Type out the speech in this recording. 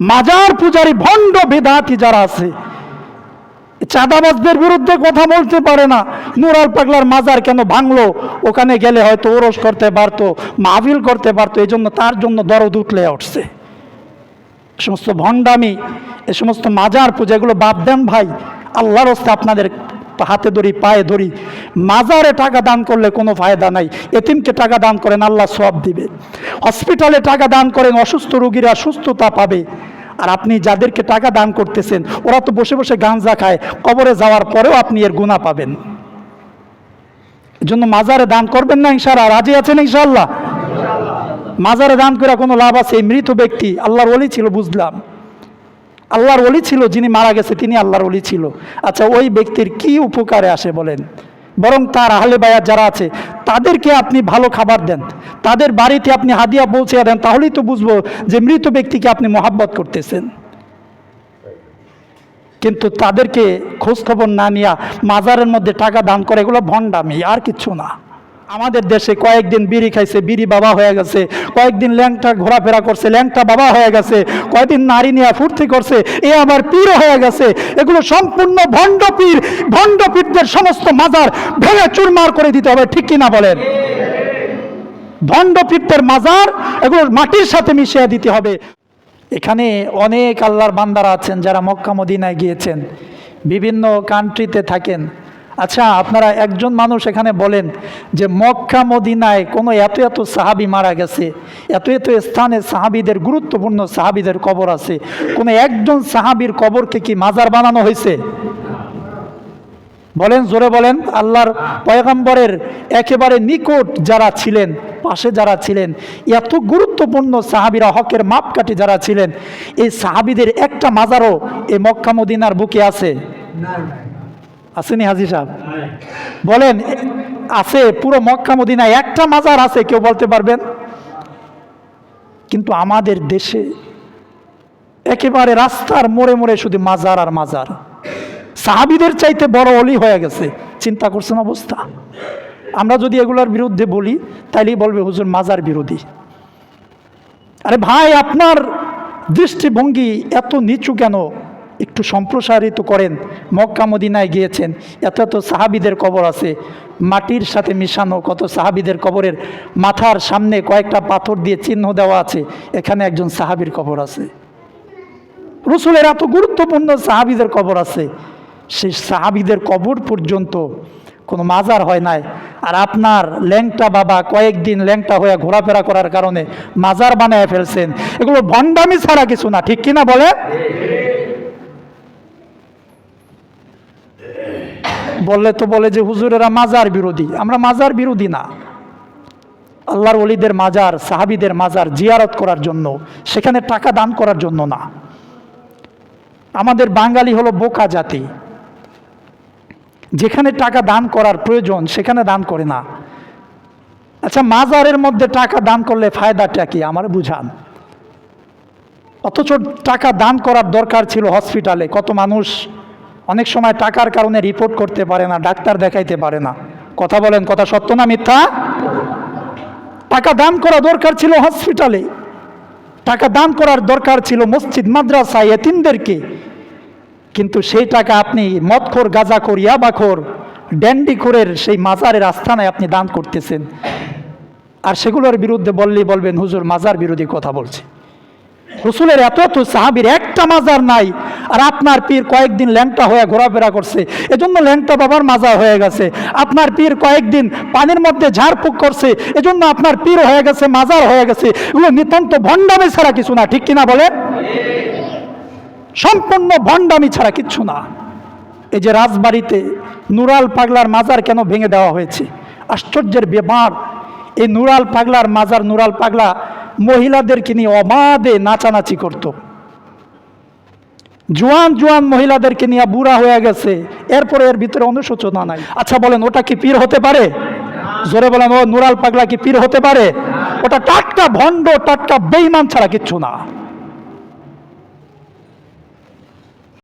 মাজার পূজারী ভণ্ড বেদাতি যারা আছে চাঁদাবাজদের বিরুদ্ধে কথা বলতে পারে না। নুরাল পাগলার মাজার কেন ভাঙলো? ওখানে গেলে হয়তো ওরস করতে পারতো, মাহফিল করতে পারতো এই জন্য তার জন্য দরদ উঠলে উঠছে। এ সমস্ত ভণ্ডামি, এ সমস্ত মাজার পূজা, এগুলো বাদ দেন ভাই। আল্লাহর হস্তে আপনাদের হাতে ধরি, পায়ে ধরি। মাজারে টাকা দান করলে কোনো ফায়দা নাই। এতিমকে টাকা দান করেন, আল্লাহ সব দিবে। হসপিটালে টাকা দান করেন, অসুস্থ রোগীরা সুস্থতা পাবে। আর আপনি যাদেরকে টাকা দান করতেছেন, ওরা তো বসে বসে গাঞ্জা খায়। কবরে যাওয়ার পরেও আপনি এর গুণা পাবেন। জন্য মাজারে দান করবেন না ইনশাআল্লাহ। রাজি আছেন ইনশাল্লাহ মাজারে দান করে কোনো লাভ আছে? মৃত ব্যক্তি, আল্লাহর ওলি ছিল, বুঝলাম। আল্লাহর ওলি ছিল, যিনি মারা গেছে, তিনি আল্লাহর ওলি ছিল। আচ্ছা ওই ব্যক্তির কি উপকারে আসে বলেন? বরং তার আহলে বায়াত যারা আছে, তাদেরকে আপনি ভালো খাবার দেন। তাদের বাড়িতে আপনি হাদিয়া পৌঁছে দেন, তাহলেই তো বুঝব যে মৃত ব্যক্তিকে আপনি মহাব্বত করতেছেন। কিন্তু তাদেরকে খোঁজ খবর না নিয়ে মাজারের মধ্যে টাকা দান করে, এগুলো ভণ্ডামি, আর কিচ্ছু না। আমাদের দেশে কয়েকদিন বিড়ি খাইছে, বিড়ি বাবা হয়ে গেছে, কয়েকদিন ল্যাংটা ঘোরাফেরা করছে, ল্যাংটা বাবা হয়ে গেছে, কয়েকদিন নারী নিয়ে ফুর্তি করছে, এ আবার পীরও হয়ে গেছে। এগুলো সম্পূর্ণ ভণ্ড পীর, ভণ্ড পীরদের সমস্ত মাজার ভেঙে চুরমার করে দিতে হবে, ঠিক কিনা বলেন? ভণ্ড পীরদের মাজার এগুলো মাটির সাথে মিশিয়ে দিতে হবে। এখানে অনেক আল্লাহর বান্দারা আছেন যারা মক্কা, মদিনায় গিয়েছেন, বিভিন্ন কান্ট্রিতে থাকেন। আচ্ছা আপনারা একজন মানুষ এখানে বলেন যে মক্কা মদিনায় কোনো এত এত সাহাবি মারা গেছে, এত এত স্থানে সাহাবিদের, গুরুত্বপূর্ণ সাহাবিদের কবর আছে। কোনো একজন সাহাবির কবরকে কি মাজার বানানো হয়েছে? বলেন, জোরে বলেন, আল্লাহর পয়গাম্বরের একেবারে নিকট যারা ছিলেন, পাশে যারা ছিলেন, এত গুরুত্বপূর্ণ সাহাবিরা, হকের মাপকাঠি যারা ছিলেন, এই সাহাবিদের একটা মাজারও এই মক্কা মদিনার বুকে আছে? আসেনি হাজি সাহেব? বলেন আছে পুরো মক্কা মদিনায় একটা মাজার আছে কেউ বলতে পারবেন? কিন্তু আমাদের দেশে একেবারে রাস্তার মোড়ে মোড়ে শুধু মাজার আর মাজার। সাহাবিদের চাইতে বড় অলি হয়ে গেছে চিন্তা করছেন অবস্থা। আমরা যদি এগুলোর বিরুদ্ধে বলি তাইলেই বলবে হুজুর মাজার বিরোধী। আরে ভাই আপনার দৃষ্টিভঙ্গি এত নিচু কেন? একটু সম্প্রসারিত করেন। মক্কা, মদিনায় গিয়েছেন। এত এত সাহাবিদের কবর আছে। মাটির সাথে মিশানো কত সাহাবিদের কবরের মাথার সামনে কয়েকটা পাথর দিয়ে চিহ্ন দেওয়া আছে। এখানে একজন সাহাবির কবর আছে। রসুলের এত গুরুত্বপূর্ণ সাহাবিদের কবর আছে। সেই সাহাবিদের কবর পর্যন্ত কোনো মাজার হয় নাই। আর আপনার ল্যাংটা বাবা কয়েকদিন ল্যাংটা হয়ে ঘোরাফেরা করার কারণে মাজার বানায় ফেলছেন। এগুলো ভণ্ডামি ছাড়া কিছু না, ঠিক কিনা বলে বললে তো বলে যে হুজুরেরা মাজার বিরোধী। আমরা মাজার বিরোধী না। আল্লাহর অলিদের মাজার, সাহাবিদের মাজার জিয়ারত করার জন্য, সেখানে টাকা দান করার জন্য না। আমাদের বাঙালি হলো বোকা জাতি। যেখানে টাকা দান করার প্রয়োজন, সেখানে দান করে না। আচ্ছা মাজারের মধ্যে টাকা দান করলে ফায়দাটা কি? আমার বুঝান। অথচ টাকা দান করার দরকার ছিল হসপিটালে। কত মানুষ অনেক সময় টাকার কারণে রিপোর্ট করতে পারে না, ডাক্তার দেখাইতে পারে না। কথা বলেন, কথা সত্য না মিথ্যা? টাকা দান করা দরকার ছিল হসপিটালে টাকা দান করার দরকার ছিল মসজিদ, মাদ্রাসা, এতিমদেরকে। কিন্তু সেই টাকা আপনি মদখোর, গাঁজাখোর, ইয়াবাখোর ড্যান্ডিখোরের সেই মাজারের আস্থানায় আপনি দান করতেছেন। আর সেগুলোর বিরুদ্ধে বললেই বলবেন, হুজুর, মাজার বিরোধী কথা বলছে। রসুলের এত এত সাহাবির একটা মাজার নাই, আর আপনার পীর কয়েকদিন ল্যাংটা হয়ে ঘোরাফেরা করছে। এজন্য ল্যাংটা বাবার মাজার হয়ে গেছে। আপনার পীর কয়েকদিন পানির মধ্যে ঝাড়ফুঁক করছে, এজন্য আপনার পীর হয়ে গেছে, মাজার হয়ে গেছে। এগুলো নিতান্ত ভণ্ডামি ছাড়া কিছু না, ঠিক কিনা বলে সম্পূর্ণ ভণ্ডামি ছাড়া কিচ্ছু না। এই যে রাজবাড়িতে নুরাল পাগলার মাজার কেন ভেঙে দেওয়া হয়েছে? আশ্চর্যের ব্যাপার, এই নুরাল পাগলার মাজার, নুরাল পাগলা মহিলাদেরকে নিয়ে অবাধে নাচানাচি করত। জোয়ান জোয়ান মহিলাদেরকে নিয়ে বুড়া হয়ে গেছে। এরপরে এর ভিতরে অনুশোচনা নাই। আচ্ছা বলেন, ওটা কি পীর হতে পারে? জোরে বলেন, ও নুরাল পাগলা কি পীর হতে পারে? ওটা টাটকা ভণ্ড, টাটকা বেইমান ছাড়া কিচ্ছু না।